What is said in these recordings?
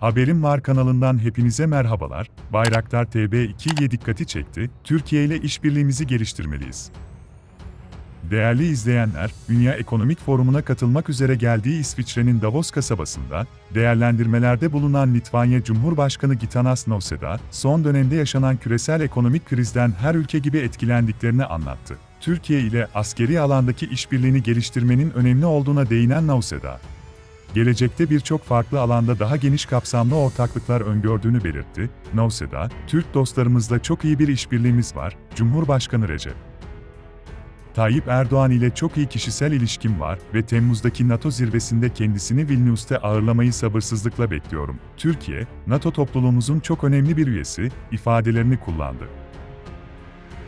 Haberim Var kanalından hepinize merhabalar. Bayraktar TB2'ye dikkati çekti. Türkiye ile işbirliğimizi geliştirmeliyiz. Değerli izleyenler, Dünya Ekonomik Forumu'na katılmak üzere geldiği İsviçre'nin Davos kasabasında, değerlendirmelerde bulunan Litvanya Cumhurbaşkanı Gitanas Nauseda, son dönemde yaşanan küresel ekonomik krizden her ülke gibi etkilendiklerini anlattı. Türkiye ile askeri alandaki işbirliğini geliştirmenin önemli olduğuna değinen Nauseda, gelecekte birçok farklı alanda daha geniş kapsamlı ortaklıklar öngördüğünü belirtti. Nauseda, Türk dostlarımızla çok iyi bir işbirliğimiz var, Cumhurbaşkanı Recep Tayyip Erdoğan ile çok iyi kişisel ilişkim var ve Temmuz'daki NATO zirvesinde kendisini Vilnius'ta ağırlamayı sabırsızlıkla bekliyorum. Türkiye, NATO topluluğumuzun çok önemli bir üyesi, ifadelerini kullandı.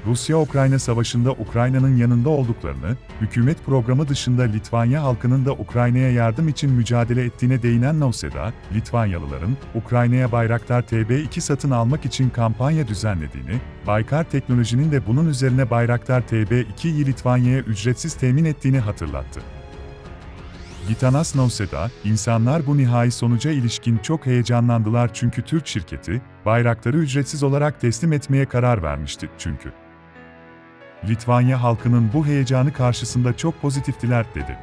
Rusya-Ukrayna savaşında Ukrayna'nın yanında olduklarını, hükümet programı dışında Litvanya halkının da Ukrayna'ya yardım için mücadele ettiğine değinen Nauseda, Litvanyalıların Ukrayna'ya Bayraktar TB2 satın almak için kampanya düzenlediğini, Baykar Teknoloji'nin de bunun üzerine Bayraktar TB2'yi Litvanya'ya ücretsiz temin ettiğini hatırlattı. Gitanas Nauseda, insanlar bu nihai sonuca ilişkin çok heyecanlandılar çünkü Türk şirketi, bayrakları ücretsiz olarak teslim etmeye karar vermişti çünkü. Litvanya halkının bu heyecanı karşısında çok pozitiftiler, dedi.